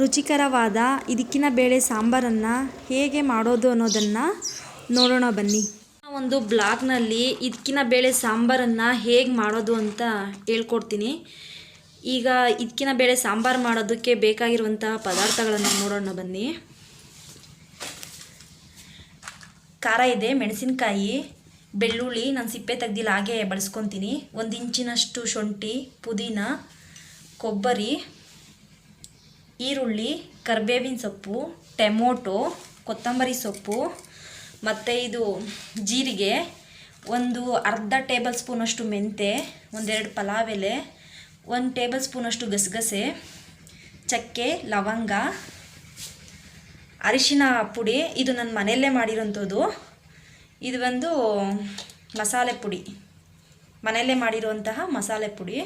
ರುಚಿಕರವಾದ ಇದಕ್ಕಿನ ಬೇಳೆ ಸಾಂಬಾರನ್ನು ಹೇಗೆ ಮಾಡೋದು ಅನ್ನೋದನ್ನು ನೋಡೋಣ ಬನ್ನಿ. ಒಂದು ಬ್ಲಾಗ್ನಲ್ಲಿ ಇದಕ್ಕಿನ ಬೇಳೆ ಸಾಂಬಾರನ್ನು ಹೇಗೆ ಮಾಡೋದು ಅಂತ ಹೇಳ್ಕೊಡ್ತೀನಿ. ಈಗ ಇದಕ್ಕಿನ ಬೇಳೆ ಸಾಂಬಾರು ಮಾಡೋದಕ್ಕೆ ಬೇಕಾಗಿರುವಂತಹ ಪದಾರ್ಥಗಳನ್ನು ನೋಡೋಣ ಬನ್ನಿ. ಖಾರ ಇದೆ, ಮೆಣಸಿನಕಾಯಿ, ಬೆಳ್ಳುಳ್ಳಿ, ನಾನು ಸಿಪ್ಪೆ ತೆಗ್ದಿಲ್ಲ, ಹಾಗೆ ಬಳಸ್ಕೊತೀನಿ. ಒಂದು ಇಂಚಿನಷ್ಟು ಶುಂಠಿ, ಪುದೀನ, ಕೊಬ್ಬರಿ. ಈರುಳ್ಳಿ, ಕರ್ಬೇವಿನ ಸೊಪ್ಪು, ಟೊಮೊಟೊ, ಕೊತ್ತಂಬರಿ ಸೊಪ್ಪು, ಮತ್ತು ಇದು ಜೀರಿಗೆ, ಒಂದು ಅರ್ಧ ಟೇಬಲ್ ಸ್ಪೂನಷ್ಟು ಮೆಂತೆ, ಒಂದೆರಡು ಪಲಾವ್ ಎಲೆ, ಒಂದು ಟೇಬಲ್ ಸ್ಪೂನಷ್ಟು ಗಸಗಸೆ, ಚಕ್ಕೆ, ಲವಂಗ, ಅರಿಶಿನ ಪುಡಿ. ಇದು ನನ್ನ ಮನೆಯಲ್ಲೇ ಮಾಡಿರೋಂಥದ್ದು. ಇದು ಒಂದು ಮಸಾಲೆ ಪುಡಿ. ಮನೆಯಲ್ಲೇ ಮಾಡಿರುವಂತಹ ಮಸಾಲೆ ಪುಡಿ.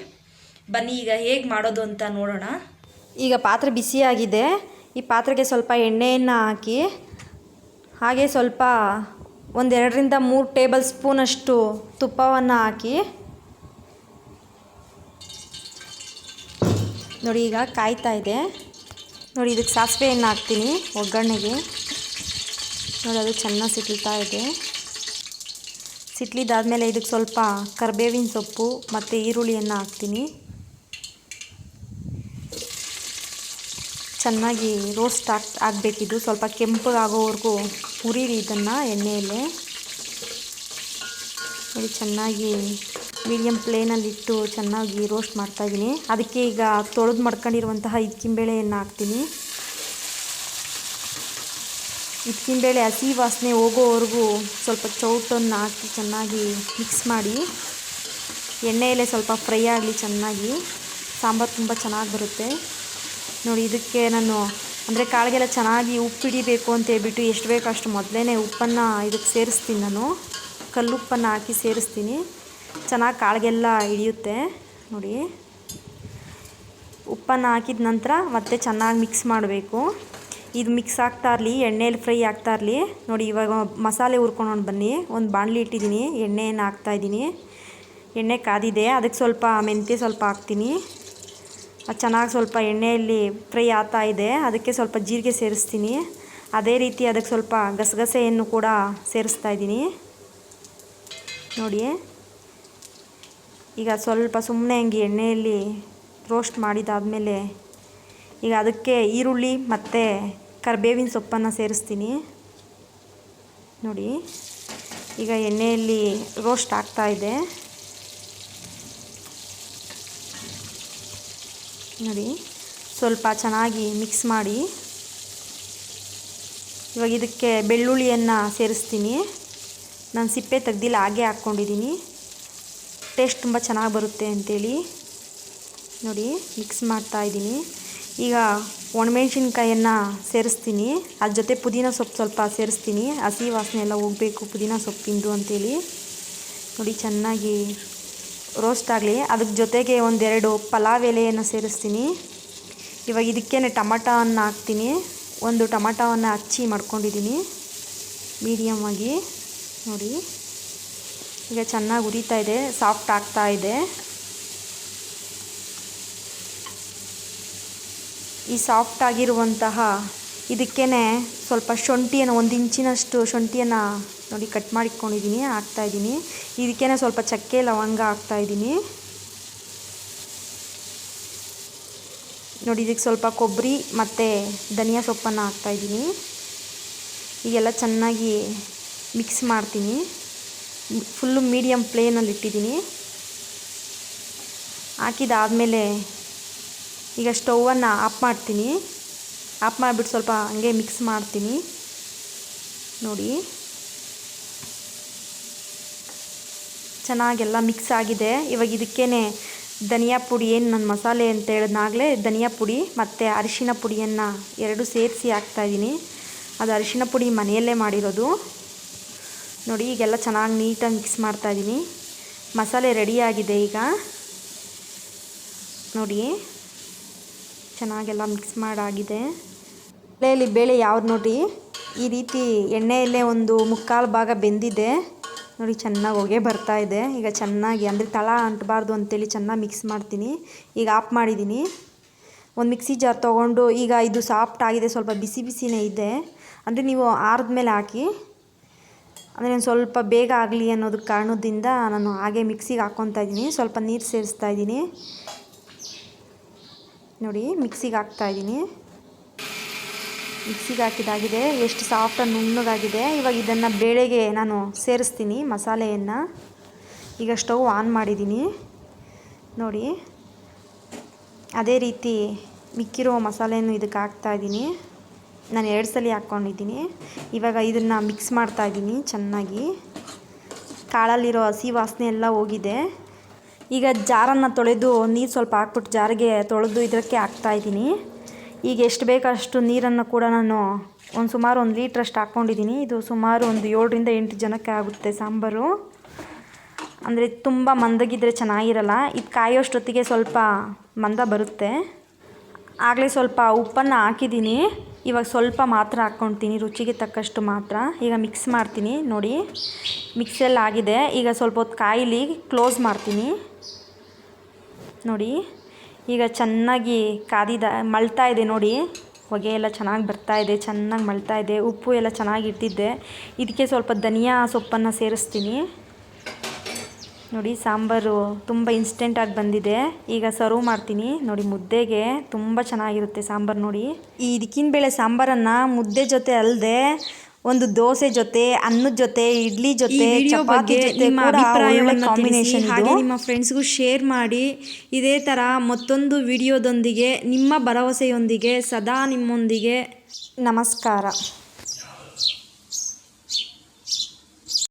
ಬನ್ನಿ ಈಗ ಹೇಗೆ ಮಾಡೋದು ಅಂತ ನೋಡೋಣ. ಈಗ ಪಾತ್ರೆ ಬಿಸಿಯಾಗಿದೆ ಈ ಪಾತ್ರೆಗೆ ಸ್ವಲ್ಪ ಎಣ್ಣೆಯನ್ನು ಹಾಕಿ, ಹಾಗೆ ಸ್ವಲ್ಪ ಒಂದೆರಡರಿಂದ ಮೂರು ಟೇಬಲ್ ಸ್ಪೂನಷ್ಟು ತುಪ್ಪವನ್ನು ಹಾಕಿ. ನೋಡಿ, ಈಗ ಕಾಯ್ತಾ ಇದೆ. ನೋಡಿ, ಇದಕ್ಕೆ ಸಾಸಿವೆಯನ್ನು ಹಾಕ್ತೀನಿ ಒಗ್ಗರಣೆಗೆ. ನೋಡಿ, ಅದು ಚೆನ್ನಾಗಿ ಸಿಟ್ಲ್ತಾ ಇದೆ. ಸಿಟ್ಲಿದ್ದಾದಮೇಲೆ ಇದಕ್ಕೆ ಸ್ವಲ್ಪ ಕರಿಬೇವಿನ ಸೊಪ್ಪು ಮತ್ತು ಈರುಳ್ಳಿಯನ್ನು ಹಾಕ್ತೀನಿ. ಚೆನ್ನಾಗಿ ರೋಸ್ಟ್ ಆಗ್ ಆಗಬೇಕಿದ್ದು ಸ್ವಲ್ಪ ಕೆಂಪಗಾಗೋವರೆಗೂ ಹುರಿರಿ ಇದನ್ನು ಎಣ್ಣೆಯಲ್ಲೇ. ನೋಡಿ, ಚೆನ್ನಾಗಿ ಮೀಡಿಯಮ್ ಪ್ಲೇನಲ್ಲಿಟ್ಟು ಚೆನ್ನಾಗಿ ರೋಸ್ಟ್ ಮಾಡ್ತಾಯಿದ್ದೀನಿ ಅದಕ್ಕೆ ಈಗ ತೊಳೆದು ಮಾಡ್ಕೊಂಡಿರುವಂತಹ ಬೇಳೆಯನ್ನು ಹಾಕ್ತೀನಿ. ಬೇಳೆ ಹಸಿ ವಾಸನೆ ಹೋಗೋವರೆಗೂ ಸ್ವಲ್ಪ ಚೌಟನ್ನು ಹಾಕಿ ಚೆನ್ನಾಗಿ ಮಿಕ್ಸ್ ಮಾಡಿ. ಎಣ್ಣೆಯಲ್ಲೇ ಸ್ವಲ್ಪ ಫ್ರೈ ಆಗಲಿ ಚೆನ್ನಾಗಿ. ಸಾಂಬಾರು ತುಂಬ ಚೆನ್ನಾಗಿ ಬರುತ್ತೆ. ನೋಡಿ, ಇದಕ್ಕೆ ನಾನು, ಅಂದರೆ ಕಾಳಿಗೆಲ್ಲ ಚೆನ್ನಾಗಿ ಉಪ್ಪು ಹಿಡಿಬೇಕು ಅಂತ ಹೇಳ್ಬಿಟ್ಟು ಎಷ್ಟು ಬೇಕೋ ಅಷ್ಟು ಮೊದಲೇ ಉಪ್ಪನ್ನು ಇದಕ್ಕೆ ಸೇರಿಸ್ತೀನಿ ನಾನು. ಕಲ್ಲುಪ್ಪನ್ನು ಹಾಕಿ ಸೇರಿಸ್ತೀನಿ. ಚೆನ್ನಾಗಿ ಕಾಳಿಗೆಲ್ಲ ಹಿಡಿಯುತ್ತೆ. ನೋಡಿ. ಉಪ್ಪನ್ನು ಹಾಕಿದ ನಂತರ ಮತ್ತೆ ಚೆನ್ನಾಗಿ ಮಿಕ್ಸ್ ಮಾಡಬೇಕು. ಇದು ಮಿಕ್ಸ್ ಆಗ್ತಾ ಇರಲಿ, ಎಣ್ಣೆಯಲ್ಲಿ ಫ್ರೈ ಆಗ್ತಾ ಇರಲಿ. ನೋಡಿ, ಇವಾಗ ಮಸಾಲೆ ಹುರ್ಕೊಂಡು ಬನ್ನಿ. ಒಂದು ಬಾಣಲಿ ಇಟ್ಟಿದ್ದೀನಿ ಎಣ್ಣೆಯನ್ನು ಹಾಕ್ತಾಯಿದ್ದೀನಿ ಎಣ್ಣೆ ಕಾದಿದೆ, ಅದಕ್ಕೆ ಸ್ವಲ್ಪ ಮೆಂತ್ಯ ಸ್ವಲ್ಪ ಹಾಕ್ತೀನಿ. ಚೆನ್ನಾಗಿ ಸ್ವಲ್ಪ ಎಣ್ಣೆಯಲ್ಲಿ ಫ್ರೈ ಆಗ್ತಾ ಇದೆ. ಅದಕ್ಕೆ ಸ್ವಲ್ಪ ಜೀರಿಗೆ ಸೇರಿಸ್ತೀನಿ. ಅದೇ ರೀತಿ ಅದಕ್ಕೆ ಸ್ವಲ್ಪ ಗಸಗಸೆಯನ್ನು ಕೂಡ ಸೇರಿಸ್ತಾ ಇದ್ದೀನಿ. ನೋಡಿ ಈಗ ಸ್ವಲ್ಪ ಸುಮ್ಮನೆ ಹಂಗೆ ಎಣ್ಣೆಯಲ್ಲಿ ರೋಸ್ಟ್ ಮಾಡಿದಾದಮೇಲೆ ಈಗ ಅದಕ್ಕೆ ಈರುಳ್ಳಿ ಮತ್ತು ಕರಿಬೇವಿನ ಸೊಪ್ಪನ್ನು ಸೇರಿಸ್ತೀನಿ. ನೋಡಿ, ಈಗ ಎಣ್ಣೆಯಲ್ಲಿ ರೋಸ್ಟ್ ಆಗ್ತಾ ಇದೆ. ನೋಡಿ, ಸ್ವಲ್ಪ ಚೆನ್ನಾಗಿ ಮಿಕ್ಸ್ ಮಾಡಿ. ಇವಾಗ ಇದಕ್ಕೆ ಬೆಳ್ಳುಳ್ಳಿಯನ್ನು ಸೇರಿಸ್ತೀನಿ. ನಾನು ಸಿಪ್ಪೆ ತೆಗ್ದಿಲ್ಲ, ಹಾಗೆ ಹಾಕ್ಕೊಂಡಿದ್ದೀನಿ ಟೇಸ್ಟ್ ತುಂಬ ಚೆನ್ನಾಗಿ ಬರುತ್ತೆ ಅಂಥೇಳಿ ನೋಡಿ ಮಿಕ್ಸ್ ಮಾಡ್ತಾ ಇದ್ದೀನಿ ಈಗ ಒಣಮೆಣ್ಸಿನ್ಕಾಯನ್ನು ಸೇರಿಸ್ತೀನಿ. ಅದ್ರ ಜೊತೆ ಪುದೀನ ಸೊಪ್ಪು ಸ್ವಲ್ಪ ಸೇರಿಸ್ತೀನಿ. ಹಸಿ ವಾಸನೆ ಎಲ್ಲ ಹೋಗಬೇಕು, ಪುದೀನ ಸೊಪ್ಪಿಂದು ಅಂಥೇಳಿ ನೋಡಿ, ಚೆನ್ನಾಗಿ ರೋಸ್ಟ್ ಆಗಲಿ. ಅದಕ್ಕೆ ಜೊತೆಗೆ ಒಂದೆರಡು ಪಲಾವ್ ಎಲೆಯನ್ನು ಸೇರಿಸ್ತೀನಿ. ಇವಾಗ ಇದಕ್ಕೇ ಟಮಟವನ್ನು ಹಾಕ್ತೀನಿ. ಒಂದು ಟಮಟವನ್ನು ಹಚ್ಚಿ ಮಾಡ್ಕೊಂಡಿದ್ದೀನಿ. ಮೀಡಿಯಮಾಗಿ ನೋಡಿ. ಈಗ ಚೆನ್ನಾಗಿ ಉರಿತಾ ಇದೆ. ಸಾಫ್ಟ್ ಆಗ್ತಾ ಇದೆ. ಈ ಸಾಫ್ಟ್ ಆಗಿರುವಂತಹ ಇದಕ್ಕೇ ಸ್ವಲ್ಪ ಶುಂಠಿಯನ್ನು, ಒಂದು ಇಂಚಿನಷ್ಟು ಶುಂಠಿಯನ್ನು ನೋಡಿ ಕಟ್ ಮಾಡಿಕೊಂಡಿದ್ದೀನಿ ಹಾಕ್ತಾಯಿದ್ದೀನಿ ಇದಕ್ಕೇನೆ ಸ್ವಲ್ಪ ಚಕ್ಕೆ, ಲವಂಗ ಹಾಕ್ತಾಯಿದ್ದೀನಿ ನೋಡಿ, ಇದಕ್ಕೆ ಸ್ವಲ್ಪ ಕೊಬ್ಬರಿ ಮತ್ತು ಧನಿಯಾ ಸೊಪ್ಪನ್ನು ಹಾಕ್ತಾಯಿದ್ದೀನಿ ಈಗೆಲ್ಲ ಚೆನ್ನಾಗಿ ಮಿಕ್ಸ್ ಮಾಡ್ತೀನಿ. ಫುಲ್ಲು ಮೀಡಿಯಮ್ ಪ್ಲೇನಲ್ಲಿ ಇಟ್ಟಿದ್ದೀನಿ. ಹಾಕಿದಾದಮೇಲೆ ಈಗ ಸ್ಟೌವನ್ನು ಆಫ್ ಮಾಡ್ತೀನಿ. ಆಫ್ ಮಾಡಿಬಿಟ್ಟು ಸ್ವಲ್ಪ ಹಂಗೆ ಮಿಕ್ಸ್ ಮಾಡ್ತೀನಿ. ನೋಡಿ. ಚೆನ್ನಾಗೆಲ್ಲ ಮಿಕ್ಸ್ ಆಗಿದೆ. ಇವಾಗ ಇದಕ್ಕೇ ಧನಿಯಾ ಪುಡಿ ಏನು ನನ್ನ ಮಸಾಲೆ ಅಂತ ಹೇಳಿದ್ನಾಗಲೇ ಧನಿಯಾ ಪುಡಿ ಮತ್ತು ಅರಿಶಿನ ಪುಡಿಯನ್ನು ಎರಡು ಸೇರಿಸಿ ಹಾಕ್ತಾಯಿದ್ದೀನಿ ಅದು ಅರಿಶಿನ ಪುಡಿ ಮನೆಯಲ್ಲೇ ಮಾಡಿರೋದು. ನೋಡಿ, ಈಗೆಲ್ಲ ಚೆನ್ನಾಗಿ ನೀಟಾಗಿ ಮಿಕ್ಸ್ ಮಾಡ್ತಾಯಿದ್ದೀನಿ ಮಸಾಲೆ ರೆಡಿಯಾಗಿದೆ ಈಗ. ನೋಡಿ, ಚೆನ್ನಾಗೆಲ್ಲ ಮಿಕ್ಸ್ ಮಾಡಾಗಿದೆ. ಬೇಳೆಯಲ್ಲಿ ಬೇಳೆ ಯಾವ್ದು ನೋಡಿ ಈ ರೀತಿ ಎಣ್ಣೆಯಲ್ಲೇ ಒಂದು ಮುಕ್ಕಾಲು ಭಾಗ ಬೆಂದಿದೆ. ನೋಡಿ, ಚೆನ್ನಾಗಿ ಹೊಗೆ ಬರ್ತಾ ಇದೆ. ಈಗ ಚೆನ್ನಾಗಿ, ಅಂದರೆ ತಳ ಅಂಟಬಾರ್ದು ಅಂತೇಳಿ ಚೆನ್ನಾಗಿ ಮಿಕ್ಸ್ ಮಾಡ್ತೀನಿ. ಈಗ ಆಫ್ ಮಾಡಿದ್ದೀನಿ ಒಂದು ಮಿಕ್ಸಿ ಜಾರ್ ತೊಗೊಂಡು, ಈಗ ಇದು ಸಾಫ್ಟ್ ಆಗಿದೆ, ಸ್ವಲ್ಪ ಬಿಸಿ ಬಿಸಿನೇ ಇದೆ. ಅಂದರೆ ನೀವು ಆರಿದ ಮೇಲೆ ಹಾಕಿ, ಅಂದರೆ ಸ್ವಲ್ಪ ಬೇಗ ಆಗಲಿ ಅನ್ನೋದು ಕಾರಣದಿಂದ ನಾನು ಹಾಗೆ ಮಿಕ್ಸಿಗೆ ಹಾಕ್ಕೊತಾ ಇದ್ದೀನಿ ಸ್ವಲ್ಪ ನೀರು ಸೇರಿಸ್ತಾ ಇದ್ದೀನಿ ನೋಡಿ ಮಿಕ್ಸಿಗೆ ಹಾಕ್ತಾ ಇದ್ದೀನಿ ಮಿಕ್ಸಿಗೆ ಹಾಕಿದಾಗಿದೆ ಎಷ್ಟು ಸಾಫ್ಟಾಗಿ ನುಣ್ಣಗಾಗಿದೆ. ಇವಾಗ ಇದನ್ನು ಬೇಳೆಗೆ ನಾನು ಸೇರಿಸ್ತೀನಿ ಮಸಾಲೆಯನ್ನು. ಈಗ ಸ್ಟವ್ ಆನ್ ಮಾಡಿದ್ದೀನಿ ನೋಡಿ, ಅದೇ ರೀತಿ ಮಿಕ್ಕಿರೋ ಮಸಾಲೆಯನ್ನು ಇದಕ್ಕೆ ಹಾಕ್ತಾ ಇದ್ದೀನಿ ನಾನು ಎರಡು ಸಲ ಹಾಕ್ಕೊಂಡಿದ್ದೀನಿ ಇವಾಗ ಇದನ್ನು ಮಿಕ್ಸ್ ಮಾಡ್ತಾ ಇದ್ದೀನಿ ಚೆನ್ನಾಗಿ. ಕಾಳಲ್ಲಿರೋ ಹಸಿ ವಾಸನೆ ಎಲ್ಲ ಹೋಗಿದೆ. ಈಗ ಜಾರನ್ನು ತೊಳೆದು ನೀರು ಸ್ವಲ್ಪ ಹಾಕ್ಬಿಟ್ಟು ಜಾರಿಗೆ ತೊಳೆದು ಇದಕ್ಕೆ ಹಾಕ್ತಾ ಇದ್ದೀನಿ ಈಗ ಎಷ್ಟು ಬೇಕೋ ಅಷ್ಟು ನೀರನ್ನು ಕೂಡ ನಾನು ಒಂದು ಸುಮಾರು ಒಂದು ಲೀಟ್ರಷ್ಟು ಹಾಕ್ಕೊಂಡಿದ್ದೀನಿ. ಇದು ಸುಮಾರು ಒಂದು ಏಳರಿಂದ ಎಂಟು ಜನಕ್ಕೆ ಆಗುತ್ತೆ ಸಾಂಬಾರು. ಅಂದರೆ ತುಂಬ ಮಂದಗಿದ್ರೆ ಚೆನ್ನಾಗಿರಲ್ಲ. ಇದು ಕಾಯೋಷ್ಟೊತ್ತಿಗೆ ಸ್ವಲ್ಪ ಮಂದ ಬರುತ್ತೆ. ಆಗಲೇ ಸ್ವಲ್ಪ ಉಪ್ಪನ್ನು ಹಾಕಿದ್ದೀನಿ. ಇವಾಗ ಸ್ವಲ್ಪ ಮಾತ್ರ ಹಾಕ್ಕೊಳ್ತೀನಿ, ರುಚಿಗೆ ತಕ್ಕಷ್ಟು ಮಾತ್ರ. ಈಗ ಮಿಕ್ಸ್ ಮಾಡ್ತೀನಿ, ನೋಡಿ. ಮಿಕ್ಸೆಲ್ಲ ಆಗಿದೆ ಈಗ ಸ್ವಲ್ಪ ಹೊತ್ತು ಕಾಯಿಲಿ ಕ್ಲೋಸ್ ಮಾಡ್ತೀನಿ. ನೋಡಿ. ಈಗ ಚೆನ್ನಾಗಿ ಕಾದಿದ ಮಳ್ತಾ ಇದೆ ನೋಡಿ. ಹೊಗೆ ಎಲ್ಲ ಚೆನ್ನಾಗಿ ಬರ್ತಾ ಇದೆ, ಚೆನ್ನಾಗಿ ಮಳ್ತಾ ಇದೆ. ಉಪ್ಪು ಎಲ್ಲ ಚೆನ್ನಾಗಿ ಇಟ್ಟಿದ್ದೆ. ಇದಕ್ಕೆ ಸ್ವಲ್ಪ ಧನಿಯಾ ಸೊಪ್ಪನ್ನು ಸೇರಿಸ್ತೀನಿ. ನೋಡಿ, ಸಾಂಬಾರು ತುಂಬ ಇನ್ಸ್ಟೆಂಟಾಗಿ ಬಂದಿದೆ. ಈಗ ಸರ್ವ್ ಮಾಡ್ತೀನಿ. ನೋಡಿ, ಮುದ್ದೆಗೆ ತುಂಬ ಚೆನ್ನಾಗಿರುತ್ತೆ ಸಾಂಬಾರು ನೋಡಿ. ಈ ಇದಕ್ಕಿನ ಬೇಳೆ ಸಾಂಬಾರನ್ನು ಮುದ್ದೆ ಜೊತೆ ಅಲ್ಲದೆ ಒಂದು ದೋಸೆ ಜೊತೆ ಅನ್ನದ ಜೊತೆ ಇಡ್ಲಿ ಜೊತೆ ಚಪಾತಿ ಜೊತೆ ನಿಮ್ಮ ಕೂಡ ಕಾಂಬಿನೇಷನ್ ಹಾಗೆ ನಿಮ್ಮ ಫ್ರೆಂಡ್ಸ್ಗೂ ಶೇರ್ ಮಾಡಿ ಇದೇ ಥರ ಮತ್ತೊಂದು ವಿಡಿಯೋದೊಂದಿಗೆ ನಿಮ್ಮ ಭರವಸೆಯೊಂದಿಗೆ ಸದಾ ನಿಮ್ಮೊಂದಿಗೆ. ನಮಸ್ಕಾರ.